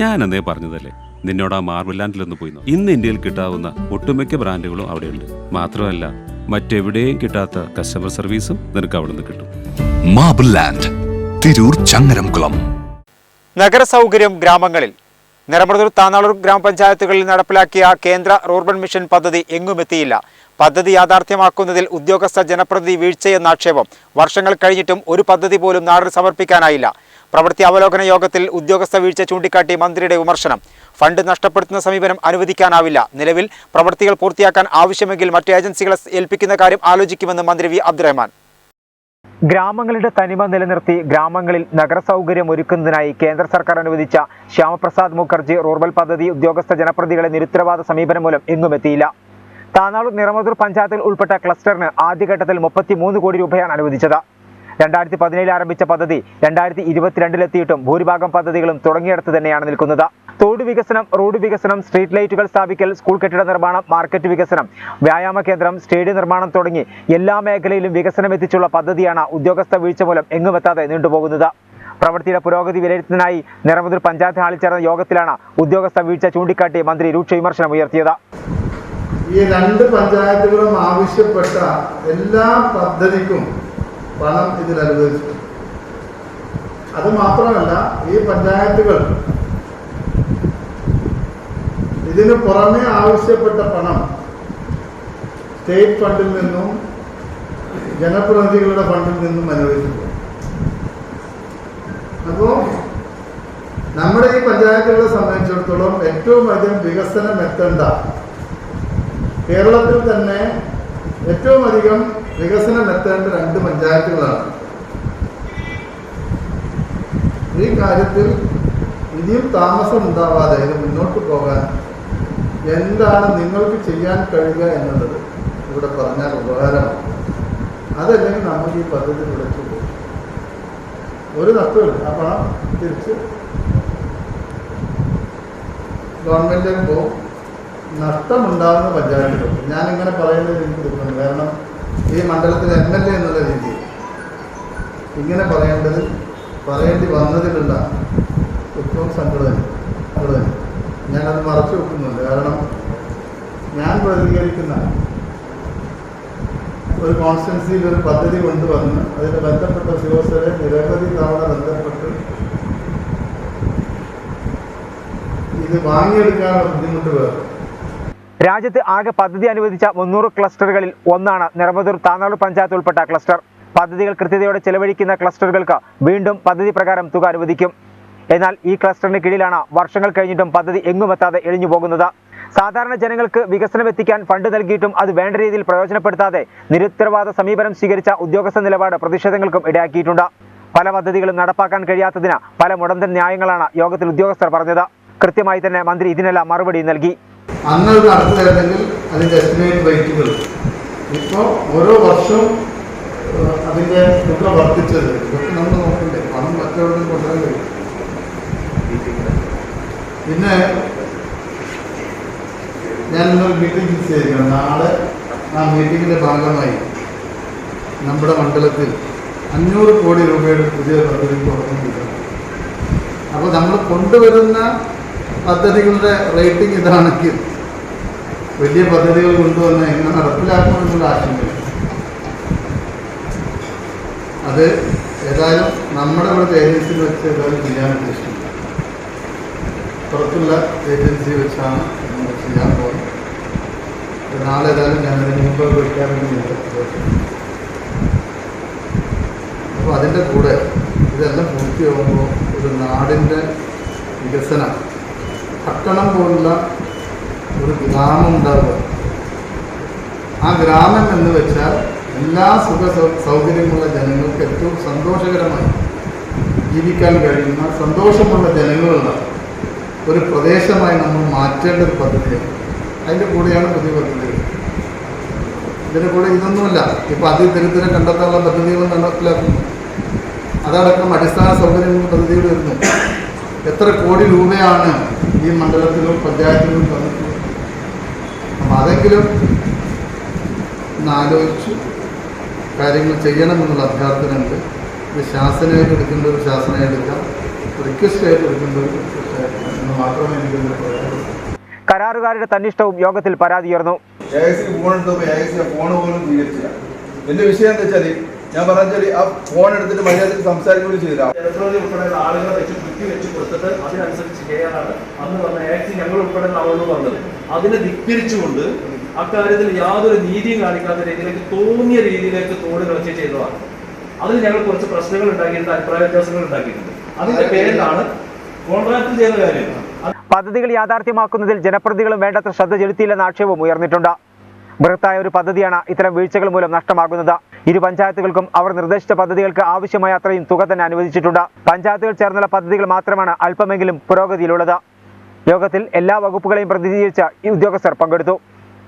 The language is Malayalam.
ഞാൻ അന്നേ പറഞ്ഞതല്ലേ? നിന്നോട് ആ മാർബിൾ ലാൻഡിലൊന്ന് പോയി നോക്ക്. ഇന്ന് ഇന്ത്യയിൽ കിട്ടാവുന്ന ഒട്ടുമിക്ക ബ്രാൻഡുകളും അവിടെയുണ്ട്. മാത്രമല്ല മറ്റെവിടെയും കിട്ടാത്ത കസ്റ്റമർ സർവീസും നിനക്ക് അവിടെ നിന്ന് കിട്ടും. Marble land Tirur Changaramkulam. നഗരസൗകര്യം ഗ്രാമങ്ങളിൽ. നിറമൃതൂർ താന്നാളൂർ ഗ്രാമപഞ്ചായത്തുകളിൽ നടപ്പിലാക്കിയ കേന്ദ്ര റൂർബൻ മിഷൻ പദ്ധതി എങ്ങുമെത്തിയില്ല പദ്ധതി യാഥാർത്ഥ്യമാക്കുന്നതിൽ ഉദ്യോഗസ്ഥ ജനപ്രതിനിധി വീഴ്ചയെന്ന ആക്ഷേപം വർഷങ്ങൾ കഴിഞ്ഞിട്ടും ഒരു പദ്ധതി പോലും നാടിന് സമർപ്പിക്കാനായില്ല. പ്രവൃത്തി അവലോകന യോഗത്തിൽ ഉദ്യോഗസ്ഥ വീഴ്ച ചൂണ്ടിക്കാട്ടി മന്ത്രിയുടെ വിമർശനം. ഫണ്ട് നഷ്ടപ്പെടുത്തുന്ന സമീപനം അനുവദിക്കാനാവില്ല. നിലവിൽ പ്രവൃത്തികൾ പൂർത്തിയാക്കാൻ ആവശ്യമെങ്കിൽ മറ്റ് ഏജൻസികളെ ഏൽപ്പിക്കുന്ന കാര്യം ആലോചിക്കുമെന്ന് മന്ത്രി വി. അബ്ദുറഹ്മാൻ. ഗ്രാമങ്ങളുടെ തനിമ നിലനിർത്തി ഗ്രാമങ്ങളിൽ നഗരസൗകര്യം ഒരുക്കുന്നതിനായി കേന്ദ്ര സർക്കാർ അനുവദിച്ച ശ്യാമപ്രസാദ് മുഖർജി റൂർബൽ പദ്ധതി ഉദ്യോഗസ്ഥ ജനപ്രതികളെ നിരുത്തരവാദ സമീപനം മൂലം എങ്ങുമെത്തിയില്ല താനാളൂർ നിറമതൂർ പഞ്ചായത്തിൽ ഉൾപ്പെട്ട ക്ലസ്റ്ററിന് ആദ്യഘട്ടത്തിൽ മുപ്പത്തിമൂന്ന് കോടി രൂപയാണ് അനുവദിച്ചത്. രണ്ടായിരത്തി പതിനേഴിൽ ആരംഭിച്ച പദ്ധതി രണ്ടായിരത്തി ഇരുപത്തിരണ്ടിലെത്തിയിട്ടും ഭൂരിഭാഗം പദ്ധതികളും തുടങ്ങിയിടത്ത് തന്നെയാണ് നിൽക്കുന്നത്. തോട് വികസനം റോഡ് വികസനം സ്ട്രീറ്റ് ലൈറ്റുകൾ സ്ഥാപിക്കൽ സ്കൂൾ കെട്ടിട നിർമ്മാണം മാർക്കറ്റ് വികസനം വ്യായാമ കേന്ദ്രം സ്റ്റേഡിയം നിർമ്മാണം തുടങ്ങി എല്ലാ മേഖലയിലും വികസനം എത്തിച്ചുള്ള പദ്ധതിയാണ് ഉദ്യോഗസ്ഥ വീഴ്ച മൂലം എങ്ങുമെത്താതെ നീണ്ടുപോകുന്നത്. പ്രവൃത്തിയുടെ പുരോഗതി വിലയിരുത്തുന്നതിനായി നിരവധി പഞ്ചായത്ത് ഹാളിൽ ചേർന്ന യോഗത്തിലാണ് ഉദ്യോഗസ്ഥ വീഴ്ച ചൂണ്ടിക്കാട്ടി മന്ത്രി രൂക്ഷ വിമർശനം ഉയർത്തിയത്. ഈ രണ്ട് പഞ്ചായത്തുകളും ആവശ്യപ്പെട്ട എല്ലാ പദ്ധതിക്കും പണം ഇതിൽ അനുവദിച്ചത് അത് മാത്രമല്ല ഈ പഞ്ചായത്തുകൾ ഇതിന് പുറമെ ആവശ്യപ്പെട്ട പണം സ്റ്റേറ്റ് ഫണ്ടിൽ നിന്നും ജനപ്രതിനിധികളുടെ ഫണ്ടിൽ നിന്നും അനുവദിച്ചു. അപ്പോൾ നമ്മുടെ ഈ പഞ്ചായത്തുകളെ സംബന്ധിച്ചിടത്തോളം ഏറ്റവും അധികം വികസനം എത്തേണ്ട കേരളത്തിൽ തന്നെ ഏറ്റവും അധികം വികസനം എത്തേണ്ട രണ്ട് പഞ്ചായത്തുകളാണ്. ഈ കാര്യത്തിൽ ഇനിയും താമസം ഉണ്ടാവാതെ ഇത് മുന്നോട്ട് പോകാൻ എന്താണ് നിങ്ങൾക്ക് ചെയ്യാൻ കഴിയുക എന്നുള്ളത് ഇവിടെ പറഞ്ഞാൽ ഉപകാരമാണ്. അതല്ലെങ്കിൽ നമുക്ക് ഈ പദ്ധതി വിളിച്ചു പോകും. ഒരു നഷ്ടമില്ല ആ പണം തിരിച്ച് ഗവൺമെന്റിലേക്ക് പോകും. നഷ്ടമുണ്ടാകുന്ന പഞ്ചായത്തുകൾ. ഞാനിങ്ങനെ പറയുന്നത് എനിക്ക് തോന്നുന്നു കാരണം ഈ മണ്ഡലത്തിലെ എം എൽ എ എന്നുള്ള രീതിയിൽ ഇങ്ങനെ പറയേണ്ടത് പറയേണ്ടി വന്നതിലുള്ള ഏറ്റവും സങ്കടം സങ്കടം ഞാനത് മറച്ചു വെക്കുന്നുണ്ട്. കാരണം ഞാൻ പ്രതികരിക്കുന്ന ഒരു കോൺസ്റ്റൻസിയിൽ ഒരു പദ്ധതി കൊണ്ടുവന്ന് അതിന് ബന്ധപ്പെട്ട ഉദ്യോഗസ്ഥരെ നിരവധി തവണ ബന്ധപ്പെട്ട് ഇത് വാങ്ങിയെടുക്കാനുള്ള ബുദ്ധിമുട്ട് വേറെ. രാജ്യത്ത് ആകെ പദ്ധതി അനുവദിച്ച മുന്നൂറ് ക്ലസ്റ്ററുകളിൽ ഒന്നാണ് നിറമതൂർ താനാളൂർ പഞ്ചായത്ത് ഉൾപ്പെട്ട ക്ലസ്റ്റർ പദ്ധതികൾ കൃത്യതയോടെ ചെലവഴിക്കുന്ന ക്ലസ്റ്ററുകൾക്ക് വീണ്ടും പദ്ധതി പ്രകാരം തുക അനുവദിക്കും. എന്നാൽ ഈ ക്ലസ്റ്ററിന് കീഴിലാണ് വർഷങ്ങൾ കഴിഞ്ഞിട്ടും പദ്ധതി എങ്ങുമെത്താതെ എഴിഞ്ഞു പോകുന്നത്. സാധാരണ ജനങ്ങൾക്ക് വികസനം എത്തിക്കാൻ ഫണ്ട് നൽകിയിട്ടും അത് വേണ്ട രീതിയിൽ പ്രയോജനപ്പെടുത്താതെ നിരുത്തരവാദ സമീപനം സ്വീകരിച്ച ഉദ്യോഗസ്ഥ നിലപാട് പ്രതിഷേധങ്ങൾക്കും ഇടയാക്കിയിട്ടുണ്ട്. പല പദ്ധതികളും നടപ്പാക്കാൻ കഴിയാത്തതിന് പല മുടന്തൻ ന്യായങ്ങളാണ് യോഗത്തിൽ ഉദ്യോഗസ്ഥർ പറഞ്ഞത്. കൃത്യമായി തന്നെ മന്ത്രി ഇതിനെല്ലാം മറുപടി നൽകി. അന്ന് അത് നടത്തില്ലെങ്കിൽ അതിന്റെ എസ്റ്റിമേറ്റ് റേറ്റുകൾ ഇപ്പോൾ ഓരോ വർഷവും അതിന്റെ തുക വർദ്ധിച്ചത്. ഇതൊക്കെ നമ്മൾ നോക്കണ്ടേ? പണം മറ്റെവിടെയും കൊണ്ടുവരാൻ കഴിയും. പിന്നെ ഞാൻ ഇന്നൊരു മീറ്റിംഗ് ഫിക്സ് ചെയ്തിരിക്കണം നാളെ ആ മീറ്റിങ്ങിന്റെ ഭാഗമായി നമ്മുടെ മണ്ഡലത്തിൽ അഞ്ഞൂറ് കോടി രൂപയുടെ പുതിയ പദ്ധതി തുടങ്ങുന്നില്ല അപ്പോൾ നമ്മൾ കൊണ്ടുവരുന്ന പദ്ധതികളുടെ റേറ്റിംഗ് ഇതാണെങ്കിൽ വലിയ പദ്ധതികൾ കൊണ്ടുവന്ന് എങ്ങനെ നടപ്പിലാക്കുമെന്നുള്ള ആശങ്ക അത് ഏതായാലും നമ്മുടെ ഇവിടുത്തെ ഏജൻസിയിൽ വെച്ച് ഏതായാലും ചെയ്യാൻ ഉദ്ദേശിക്കുന്നത് പുറത്തുള്ള ഏജൻസി വെച്ചാണ് നമ്മൾ ചെയ്യാൻ പോകുന്നത്. നാളെ ഏതായാലും ഞാൻ അതിന് മുമ്പ് പ്രഖ്യാപിക്കുന്നുണ്ട് അപ്പോൾ അതിന്റെ കൂടെ ഇതെല്ലാം പൂർത്തിയാകുമ്പോൾ ഒരു നാടിന്റെ വികസനം പട്ടണം പോലുള്ള ഒരു ഗ്രാമം ഉണ്ടാവുക. ആ ഗ്രാമം എന്ന് വെച്ചാൽ എല്ലാ സുഖ സൗകര്യമുള്ള ജനങ്ങൾക്ക് ഏറ്റവും സന്തോഷകരമായി ജീവിക്കാൻ കഴിയുന്ന സന്തോഷമുള്ള ജനങ്ങളുള്ള ഒരു പ്രദേശമായി നമ്മൾ മാറ്റേണ്ട ഒരു പദ്ധതിയാണ് അതിന്റെ കൂടെയാണ് പുതിയ പദ്ധതികൾ ഇതിന്റെ കൂടെ ഇതൊന്നുമല്ല. അതി അതിദരിദ്രം കണ്ടെത്താനുള്ള പദ്ധതികൾ നടപ്പിലാക്കുന്നു. അതടക്കം അടിസ്ഥാന സൗകര്യങ്ങൾ പദ്ധതികൾ വരുന്നു. എത്ര കോടി രൂപയാണ് ഈ മണ്ഡലത്തിലും പഞ്ചായത്തിലും തന്നിട്ടുള്ളത് അപ്പം അതെങ്കിലും ഒന്ന് ആലോചിച്ച് കാര്യങ്ങൾ ചെയ്യണമെന്നുള്ള അഭ്യർത്ഥനയുണ്ട് ഇത് ശാസനയായിട്ട് എടുക്കേണ്ട ഒരു ശാസനയായിട്ട് എടുക്കാം റിക്വസ്റ്റ് ആയിട്ട് എടുക്കേണ്ട ഒരു റിക്വസ്റ്റ് ആയിട്ട് ഇതിന്റെ പറയാനുള്ളൂ. കരാറുകാരുടെ തന്നിഷ്ടവും യോഗത്തിൽ പരാതിയുയർന്നു എ ഐ സി ഫോൺ എടുത്തപ്പോൾ എ ഐ സി ഫോൺ പോലും സ്വീകരിച്ചില്ല. എന്റെ വിഷയം എന്താ വെച്ചാൽ ഞാൻ പറഞ്ഞാൽ ആ ഫോൺ എടുത്തിട്ട് മര്യാദയ്ക്ക് സംസാരിക്കുകയും ചെയ്തില്ല. ജനപ്രതി ഉൾപ്പെടെയുള്ള ആളുകളെ വെച്ച് കുത്തി വെച്ച് കൊടുത്തിട്ട് അതിനനുസരിച്ച് ചെയ്യാനാണ്. അന്ന് പറഞ്ഞ ആക്ട് ഞങ്ങൾ ഉൾപ്പെടെ ആളുകൾ പറഞ്ഞത്. അതിനെ ധിക്കരിച്ചുകൊണ്ട് അക്കാര്യത്തിൽ യാതൊരു നീതിയും കാണിക്കാത്ത രീതിയിലേക്ക് തോന്നിയ രീതിയിലേക്ക് തോട് കളിച്ച് ചെയ്തതാണ്. അതിൽ ഞങ്ങൾ കുറച്ച് പ്രശ്നങ്ങൾ ഉണ്ടാക്കിയിട്ടുണ്ട് അഭിപ്രായ വ്യത്യാസങ്ങൾ ഉണ്ടാക്കിയിട്ടുണ്ട്. അതിന്റെ പേരിലാണ് കോൺട്രാക്ട് ചെയ്ത കാര്യം. പദ്ധതികൾ യാഥാർത്ഥ്യമാക്കുന്നതിൽ ജനപ്രതികളും വേണ്ടത്ര ശ്രദ്ധ ചെലുത്തിയില്ലെന്ന ആക്ഷേപം ഉയർന്നിട്ടുണ്ട്. ബൃഹത്തായ ഒരു പദ്ധതിയാണ് ഇത്തരം വീഴ്ചകൾ മൂലം നഷ്ടമാകുന്നത്. ഇരു പഞ്ചായത്തുകൾക്കും അവർ നിർദ്ദേശിച്ച പദ്ധതികൾക്ക് ആവശ്യമായ അത്രയും തുക തന്നെ അനുവദിച്ചിട്ടുണ്ട്. പഞ്ചായത്തുകൾ ചേർന്നുള്ള പദ്ധതികൾ മാത്രമാണ് അല്പമെങ്കിലും പുരോഗതിയിലുള്ളത്. യോഗത്തിൽ എല്ലാ വകുപ്പുകളെയും പ്രതിനിധീകരിച്ച ഈ ഉദ്യോഗസ്ഥർ പങ്കെടുത്തു.